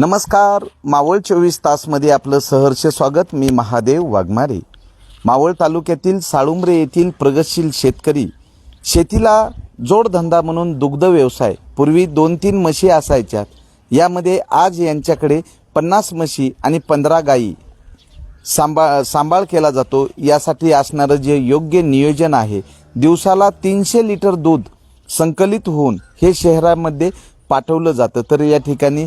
नमस्कार. मावळ चोवीस तासमध्ये आपलं सहर्ष स्वागत. मी महादेव वाघमारे. मावळ तालुक्यातील साळुंबरे येथील प्रगतशील शेतकरी शेतीला जोडधंदा म्हणून दुग्ध व्यवसाय पूर्वी दोन तीन म्हशी असायच्यात यामध्ये आज यांच्याकडे पन्नास म्हशी आणि पंधरा गायी सांभाळ सांभाळ केला जातो. यासाठी असणारं जे योग्य नियोजन आहे दिवसाला तीनशे लिटर दूध संकलित होऊन हे शहरामध्ये पाठवलं जातं. तर या ठिकाणी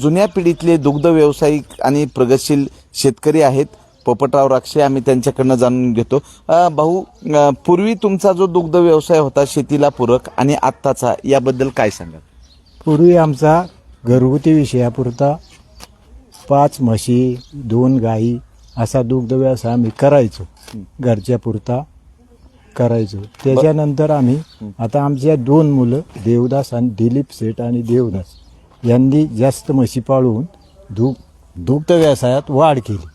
जुन्या पिढीतले दुग्ध व्यावसायिक आणि प्रगतशील शेतकरी आहेत. पोपटराव राक्षे आम्ही त्यांच्याकडनं जाणून घेतो. भाऊ पूर्वी तुमचा जो दुग्ध व्यवसाय होता शेतीला पूरक आणि आत्ताचा याबद्दल काय सांगाल? पूर्वी आमचा घरगुती विषयापुरता पाच म्हशी दोन गाई असा दुग्ध व्यवसाय आम्ही करायचो. घरच्या पुरता करायचो. त्याच्यानंतर आम्ही आता आमच्या दोन मुलं देवदास आणि दिलीप सेठ आणि देवदास यांनी जास्त म्हशी पाळून दुग दुग्ध व्यवसायात वाढ केली.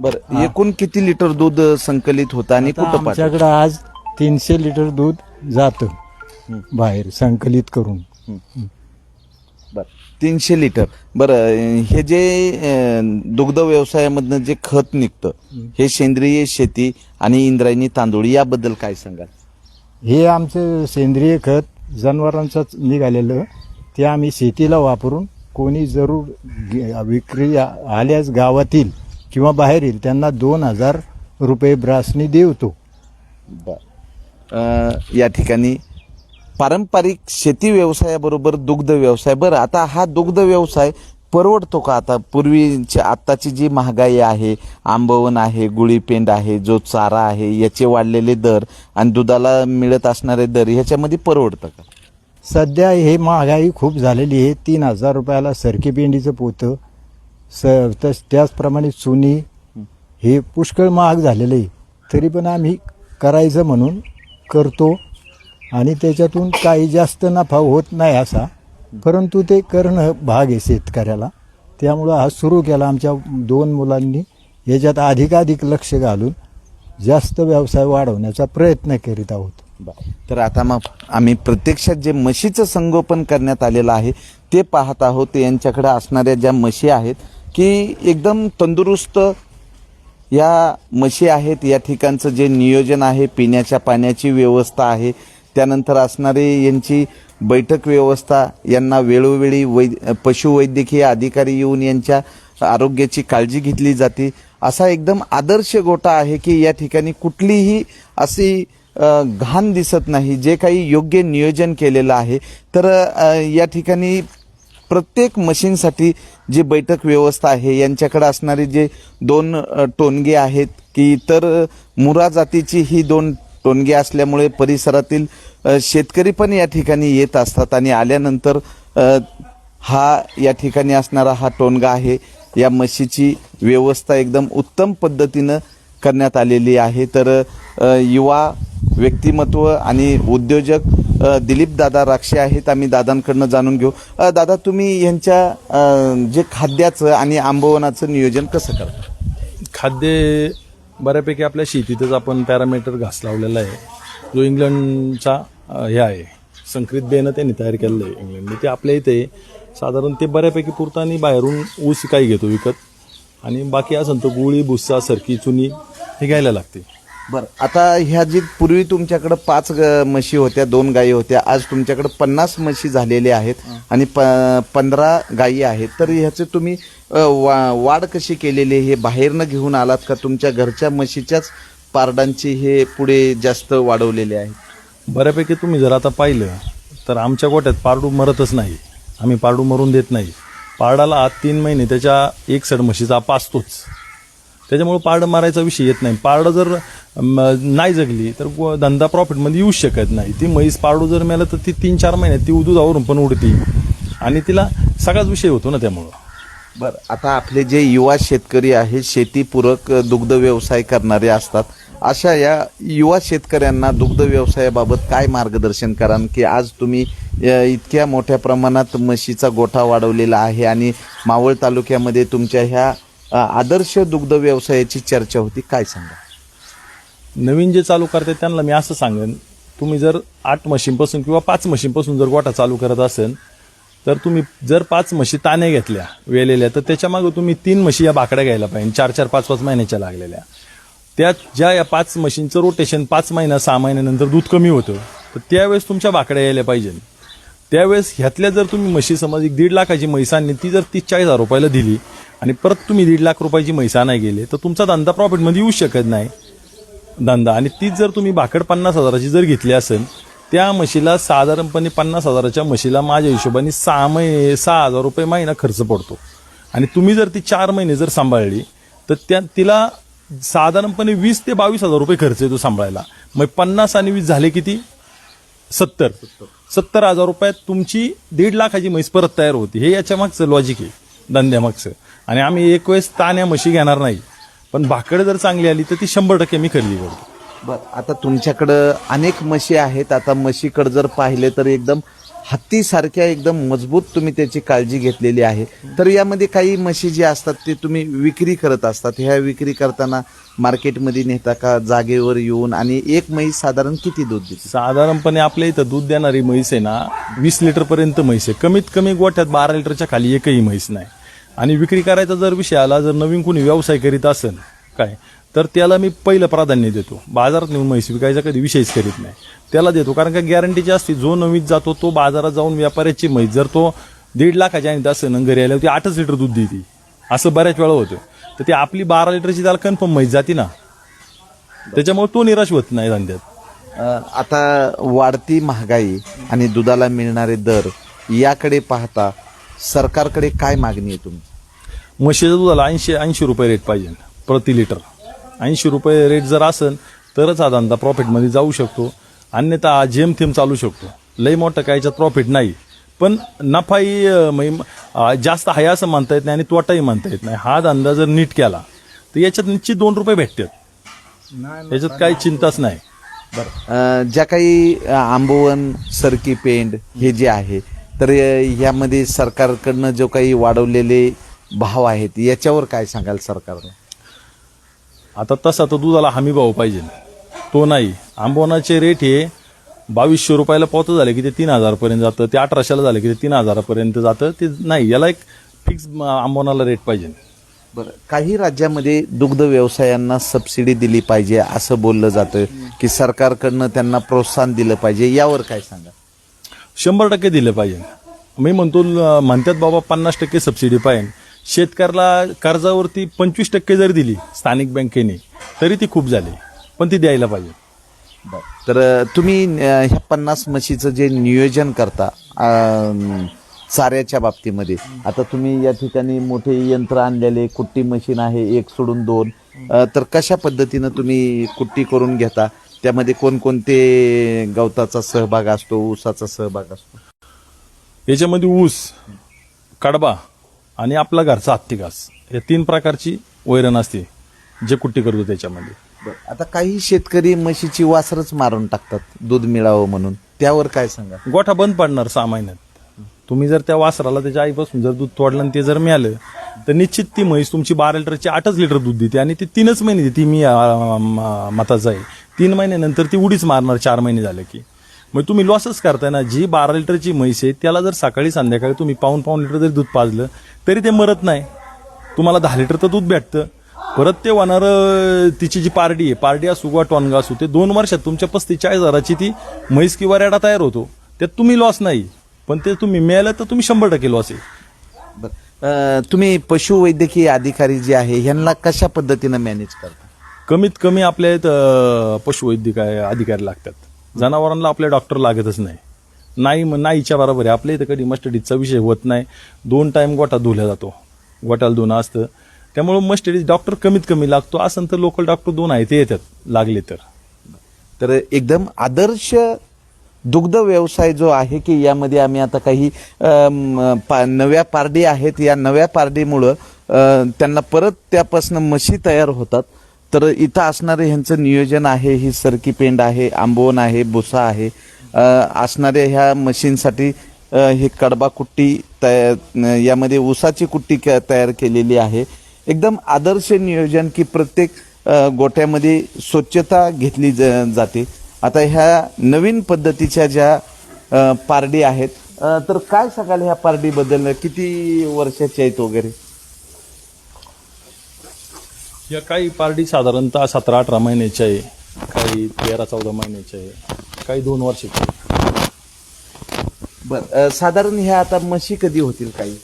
बरं एकूण किती लिटर दूध संकलित होतं आणि आता कुठं पाठवलं? आमच्याकडं आज तीनशे लिटर दूध जातं बाहेर संकलित करून. तीनशे लिटर. बरं हे जे दुग्ध व्यवसायामधनं जे खत निघतं हे सेंद्रिय शेती आणि इंद्रायणी तांदूळ याबद्दल काय सांगाल? हे आमचं सेंद्रिय खत जनावरांचंच निघालेलं ते आम्ही शेतीला वापरून कोणी जरूर विक्री आल्यास गावातील किंवा बाहेरील त्यांना दोन हजार रुपये ब्रासनी देवतो या ठिकाणी पारंपरिक शेती व्यवसायाबरोबर दुग्ध व्यवसाय. बरं आता हा दुग्ध व्यवसाय परवडतो का? आता पूर्वीची आत्ताची जी महागाई आहे आंबवण आहे गुळीपेंड आहे जो चारा आहे याचे वाढलेले दर आणि दुधाला मिळत असणारे दर ह्याच्यामध्ये परवडतं का? सध्या हे महागाई खूप झालेली आहे. तीन हजार रुपयाला सरकी पेंडीचं पोतं. स तस त्याचप्रमाणे चुनी हे पुष्कळ महाग झालेलं आहे. तरी पण आम्ही करायचं म्हणून करतो. आणि त्याच्यातून काही जास्त नफा होत नाही असा. परंतु ते करणं भाग आहे शेतकऱ्याला. त्यामुळं हा सुरू केला आमच्या दोन मुलांनी. याच्यात अधिकाधिक लक्ष घालून जास्त व्यवसाय वाढवण्याचा प्रयत्न करीत आहोत. तर आता मग आम्ही प्रत्यक्षात जे म्हशीचं संगोपन करण्यात आलेलं आहे ते पाहत आहोत. यांच्याकडे असणाऱ्या ज्या म्हशी आहेत की एकदम तंदुरुस्त या म्हशी आहेत. या ठिकाणचं जे नियोजन आहे पिण्याच्या पाण्याची व्यवस्था आहे त्यानंतर असणारी यांची बैठक व्यवस्था यांना वेळोवेळी वै पशुवैद्यकीय अधिकारी येऊन यांच्या आरोग्याची काळजी घेतली जाते. असा एकदम आदर्श गोटा आहे की या ठिकाणी कुठलीही अशी घाण दिसत नाही. जे काही योग्य नियोजन केलेलं आहे. तर या ठिकाणी प्रत्येक मशीनसाठी जी बैठक व्यवस्था आहे यांच्याकडे असणारे जे दोन टोनगे आहेत की इतर मुरा जातीची ही दोन टोनगे असल्यामुळे परिसरातील शेतकरी पण या ठिकाणी येत असतात आणि आल्यानंतर हा या ठिकाणी असणारा हा टोनगा आहे. या म्हशीची व्यवस्था एकदम उत्तम पद्धतीनं करण्यात आलेली आहे. तर युवा व्यक्तिमत्व आणि उद्योजक दिलीप दादा राक्षे आहेत. आम्ही दादांकडनं जाणून घेऊ. दादा तुम्ही यांच्या जे खाद्याचं आणि आंबवनाचं नियोजन कसं करता? खाद्य बऱ्यापैकी आपल्या शेतीतच आपण पॅरामीटर घास लावलेला आहे. जो इंग्लंडचा हे आहे. संकरित बेनं त्यांनी तयार केलेलं आहे इंग्लंडने. ते आपल्या इथे साधारण ते बऱ्यापैकी पुरतं आणि बाहेरून ऊस काही घेतो विकत. आणि बाकी असं तर गुळी भुस्सा सरकी चुनी हे घ्यायला लागते. बरं आता ह्या जी पूर्वी तुमच्याकडे पाच ग- म्हशी होत्या दोन गायी होत्या आज तुमच्याकडे पन्नास म्हशी झालेल्या आहेत आणि प पंधरा गायी आहेत. तर ह्याचे तुम्ही अ, वा वाढ कशी केलेली आहे? हे बाहेरनं घेऊन आलात का? तुमच्या घरच्या म्हशीच्याच पारडांची हे पुढे जास्त वाढवलेले आहेत? बऱ्यापैकी तुम्ही जर आता पाहिलं तर आमच्या गोट्यात पारडू मरतच नाही. आम्ही पारडू मरून देत नाही. पारडाला आत तीन महिने त्याच्या एक सड म्हशीचा पाचतोच त्याच्यामुळे पारडं मारायचा विषय येत नाही. पारडं जर नाही जगली तर धंदा प्रॉफिटमध्ये येऊ शकत नाही. ती म्हैस पारडू जर मिळालं तर ती तीन चार महिन्यात ती दुधावरून पण उडती. आणि तिला सगळाच विषय होतो ना त्यामुळं. बरं आता आपले जे युवा शेतकरी आहेत शेतीपूरक दुग्ध व्यवसाय करणारे असतात अशा या युवा शेतकऱ्यांना दुग्ध व्यवसायाबाबत काय मार्गदर्शन कराल? की आज तुम्ही इतक्या मोठ्या प्रमाणात म्हशीचा गोठा वाढवलेला आहे आणि मावळ तालुक्यामध्ये तुमच्या ह्या आदर्श दुग्ध व्यवसायाची चर्चा होती. काय सांगा? नवीन जे चालू करते त्यांना मी असं सांगेन तुम्ही जर आठ मशीनपासून किंवा पाच मशीनपासून जर गोठा चालू करत असेल तर तुम्ही जर पाच म्हशी ताने घेतल्या वेलेल्या तर त्याच्यामागं तुम्ही तीन म्हशी या बाकड्या घ्यायला पाहिजे चार चार पाच पाच महिन्याच्या लागलेल्या. त्या ज्या या पाच म्हशींचं रोटेशन पाच महिना सहा महिन्यानंतर दूध कमी होतं तर त्यावेळेस तुमच्या बाकड्या यायला पाहिजे त्यावेळेस ह्यातल्या जर तुम्ही म्हशी समज एक दीड लाखाची म्हैस आणली ती जर तीस चाळीस हजार रुपयाला दिली आणि परत तुम्ही दीड लाख रुपयाची म्हैस नाही गेले तर तुमचा धंदा प्रॉफिटमध्ये येऊ शकत नाही. धंदा. आणि तीच जर तुम्ही भाकड पन्नास हजाराची जर घेतली असेल त्या म्हशीला साधारणपणे पन्नास हजाराच्या म्हशीला माझ्या हिशोबाने सहा महिने सहा हजार रुपये महिना खर्च पडतो. आणि तुम्ही जर ती चार महिने जर सांभाळली तर त्या तिला साधारणपणे वीस ते बावीस हजार रुपये खर्च येतो सांभाळायला. मग पन्नास आणि वीस झाले किती? सत्तर सत्तर. सत्तर हजार रुपयात तुमची दीड लाखाची म्हैस परत तयार होती. हे याच्या मागचं लॉजिक आहे धंद्यामागचं आणि आम्ही एक वेळेस ताण्या म्हशी घेणार नाही. पण भाकड जर चांगली आली तर ती शंभर टक्के मी खरेदी करतो. बर आता तुमच्याकडं अनेक म्हशी आहेत. आता म्हशीकडे जर पाहिले तर एकदम हत्तीसारख्या एकदम मजबूत तुम्ही त्याची काळजी घेतलेली आहे. तर यामध्ये काही म्हशी जे असतात ते तुम्ही विक्री करत असतात. ह्या विक्री करताना मार्केटमध्ये नेता का जागेवर येऊन आणि एक म्हैस साधारण किती दूध देते? साधारणपणे आपल्या इथं दूध देणारी म्हैस आहे ना वीस लिटर पर्यंत म्हैस आहे. कमीत कमी गोठ्यात बारा लिटरच्या खाली एकही म्हैस नाही. आणि विक्री करायचा जर विषय आला जर नवीन कोणी व्यवसाय करीत असेल काय? तर त्याला मी पहिलं प्राधान्य देतो. बाजारात नेऊन म्हैस विकायचा कधी विषयच करीत नाही. त्याला देतो. कारण का गॅरंटीची असते जो नवीन जातो तो बाजारात जाऊन व्यापाऱ्याची म्हैस जर तो दीड लाखाच्या आणि असेल आणि घरी आल्यावर ती आठच लिटर दूध देते. असं बऱ्याच वेळा होतं. तर ती आपली बारा लिटरची त्याला कन्फर्म म्हैस जाते ना. त्याच्यामुळे तो निराश होत नाही धंद्यात. अ, आता वाढती महागाई आणि दुधाला मिळणारे दर याकडे पाहता सरकारकडे काय मागणी आहे तुमची म्हशीच्या दुधाला ऐंशी ऐंशी रुपये रेट पाहिजे प्रति लिटर ऐंशी रुपये रेट जर असेल तरच हा धंदा प्रॉफिटमध्ये जाऊ शकतो. अन्यथा हा जेम थेम चालू शकतो. लई मोठं काय याच्यात प्रॉफिट नाही. पण नफाही म्हणजे, जास्त आहे असं म्हणता येत नाही आणि तोटाही म्हणता येत नाही. हा धंदा जर नीट केला तर याच्यात निश्चित दोन रुपये भेटतात. याच्यात काही चिंताच नाही. अ, ज्या काही आंबोवन सरकी पेंड हे जे आहे तर यामध्ये सरकारकडनं जो काही वाढवलेले भाव आहेत याच्यावर काय सांगाल सरकारला आता तसा तर दुधाला हमी भाव पाहिजे. तो नाही. आंबोनाचे रेट हे बावीसशे रुपयाला पोतं झाले की ते तीन हजारपर्यंत जातं. ते अठराशेला झालं की ते तीन हजारापर्यंत जातं. ते नाही. याला एक फिक्स आंबोनाला रेट पाहिजे. बरं. काही राज्यामध्ये दुग्ध व्यवसायांना सबसिडी दिली पाहिजे असं बोललं जातं की सरकारकडनं त्यांना प्रोत्साहन दिलं पाहिजे. यावर काय सांगा? शंभर टक्के दिलं पाहिजे. मी म्हणतो म्हणतात बाबा पन्नास टक्के सबसिडी पाहिजे. शेतकऱ्याला कर्जावरती पंचवीस टक्के जर दिली स्थानिक बँकेने तरी ती खूप झाली. पण ती द्यायला पाहिजे. तर तुम्ही ह्या पन्नास म्हशीचं जे नियोजन करता चाऱ्याच्या बाबतीमध्ये आता तुम्ही या ठिकाणी मोठे यंत्र आणलेले कुट्टी मशीन आहे एक सोडून दोन तर कशा पद्धतीनं तुम्ही कुट्टी करून घेता? त्यामध्ये कोणकोणते गवताचा सहभाग असतो ऊसाचा सहभाग असतो? याच्यामध्ये ऊस कडबा आणि आपला घरचा हत्ती घास. या तीन प्रकारची वैरण असते जे कुट्टी करतो त्याच्यामध्ये. आता काही शेतकरी म्हशीची वासरच मारून टाकतात दूध मिळावं म्हणून. त्यावर काय सांगा? गोठा बंद पडणार सहा महिन्यात. तुम्ही जर त्या वासराला त्याच्या आईपासून जर दूध तोडलं आणि ते जर मिळालं तर निश्चित ती म्हैस तुमची बारा लिटरची आठच लिटर दूध देते आणि ती तीनच महिने देते. म- मताचं आहे. तीन महिन्यानंतर ती उडीच मारणार चार महिने झाले की. मग तुम्ही लॉसच करताय ना जी बारा लिटरची म्हैस आहे त्याला जर सकाळी संध्याकाळी तुम्ही पाऊन पाऊन लिटर जरी दूध पाजलं तरी ते मरत नाही. तुम्हाला दहा लिटर तर दूध भेटतं. परत ते होणारं तिची जी पार्टी आहे पार्टी असू किंवा टॉनगा असू ते दोन वर्षात तुमच्या पस्तीस चाळीस हजाराची ती म्हैस किंवा रेडा तयार होतो. त्यात तुम्ही लॉस नाही. पण ते तुम्ही मिळालं तर तुम्ही शंभर टक्के लॉस आहे. तुम्ही पशुवैद्यकीय अधिकारी जे आहे ह्यांना कशा पद्धतीनं मॅनेज करता? कमीत कमी आपल्या इथं पशुवैद्यक अधिकारी लागतात. जनावरांना आपले डॉक्टर लागतच नाही. नाही मग नाहीच्या बरोबर आहे. आपल्या इथं कधी मस्टडीजचा विषय होत नाही. दोन टाईम गोठा धुल्या जातो. गोठ्याला धुणं असतं. त्यामुळं मस्टडीज डॉक्टर कमीत कमी लागतो. असं तर लोकल डॉक्टर दोन आहे ते येतात. लागले तर. तर एकदम आदर्श दुग्ध व्यवसाय जो आहे की यामध्ये आम्ही आता काही पा- नव्या पारडी आहेत. या नव्या पारडीमुळं त्यांना परत त्यापासून म्हशी तयार होतात. तर इथं असणारे ह्यांचं नियोजन आहे ही सरकी पेंड आहे आंबवण आहे भुसा आहे. असणाऱ्या ह्या मशीनसाठी हे कडबा कुट्टी तया यामध्ये ऊसाची कुट्टी क- तयार केलेली आहे. एकदम आदर्श नियोजन की प्रत्येक गोट्यामध्ये गोठ्यामध्ये स्वच्छता घेतली ज- जाते. आता ह्या नवीन पद्धतीच्या ज्या पारडी आहेत तर काय सांगाल ह्या पारडीबद्दल? किती वर्षाचे आहेत वगैरे? या काही पार्टी साधारणतः सतरा अठरा महिन्याच्या आहे. काही तेरा चौदा महिन्याच्या आहे. काही दोन वर्षाची आहे. बर साधारण ह्या आता म्हशी कधी होतील काही?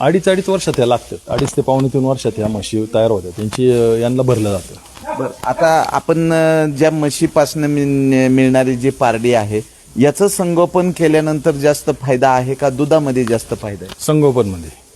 अडीच अडीच वर्षात ह्या लागतात. अडीच ते पावणे तीन वर्षात ह्या म्हशी तयार होतात. त्यांची अं, यांना भरलं जातं. बर आता आपण अ, ज्या म्हशीपासून मिळणारी जी पारडी आहे याचं संगोपन केल्यानंतर जास्त फायदा आहे का? दुधामध्ये जास्त फायदा आहे? संगोपनमध्ये.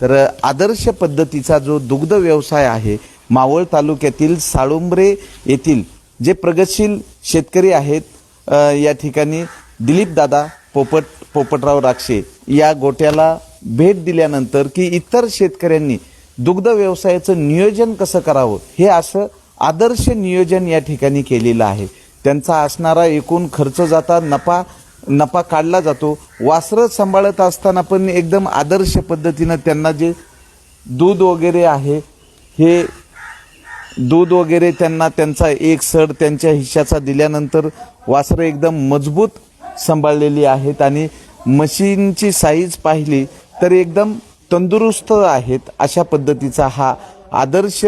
तर आदर्श पद्धतीचा जो दुग्ध व्यवसाय आहे मावळ तालुक्यातील साळुंबरे येथील जे प्रगतशील शेतकरी आहेत या ठिकाणी दिलीप दादा पोपट पोपटराव राक्षे या गोट्याला भेट दिल्यानंतर की इतर शेतकऱ्यांनी दुग्ध व्यवसायाचं नियोजन कसं करावं हे असं आदर्श नियोजन या ठिकाणी केलेलं आहे. त्यांचा असणारा एकूण खर्च जाता नफा नफा काढला जातो. वासरं सांभाळत असताना पण एकदम आदर्श पद्धतीनं त्यांना जे दूध वगैरे आहे हे दूध वगैरे त्यांना त्यांचा एक सड त्यांच्या हिश्श्याचा दिल्यानंतर वासरं एकदम मजबूत सांभाळलेली आहेत आणि मशीनची साईज पाहिली तर एकदम तंदुरुस्त आहेत अशा पद्धतीचा हा आदर्श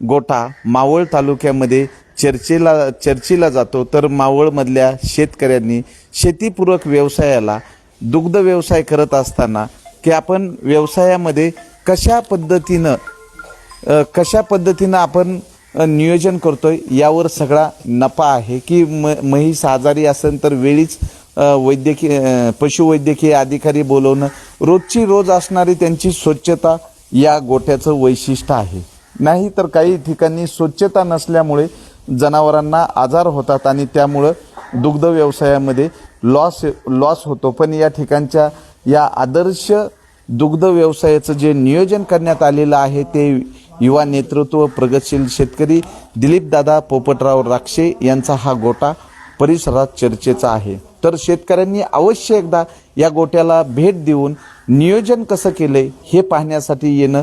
गोटा मावळ तालुक्यामध्ये चर्चेला चर्चेला जातो तर मावळमधल्या शेतकऱ्यांनी शेतीपूरक व्यवसायाला दुग्ध व्यवसाय करत असताना की आपण व्यवसायामध्ये कशा पद्धतीनं कशा पद्धतीनं आपण नियोजन नियोजन करतोय यावर सगळा नफा आहे की म म्हैस आजारी असेल तर वेळीच वैद्यकीय पशुवैद्यकीय अधिकारी बोलवणं रोजची रोज असणारी त्यांची स्वच्छता या गोठ्याचं वैशिष्ट्य आहे. नाही तर काही ठिकाणी स्वच्छता नसल्यामुळे जनावरांना आजार होतात आणि त्यामुळं दुग्ध व्यवसायामध्ये लॉस लॉस होतो. पण या ठिकाणच्या या आदर्श दुग्ध व्यवसायाचं जे नियोजन करण्यात आलेलं आहे ते युवा नेतृत्व प्रगतशील शेतकरी दिलीपदादा पोपटराव राक्षे यांचा हा गोटा परिसरात चर्चेचा आहे. तर शेतकऱ्यांनी अवश्य एकदा या गोट्याला भेट देऊन नियोजन कसं केलं हे पाहण्यासाठी येणं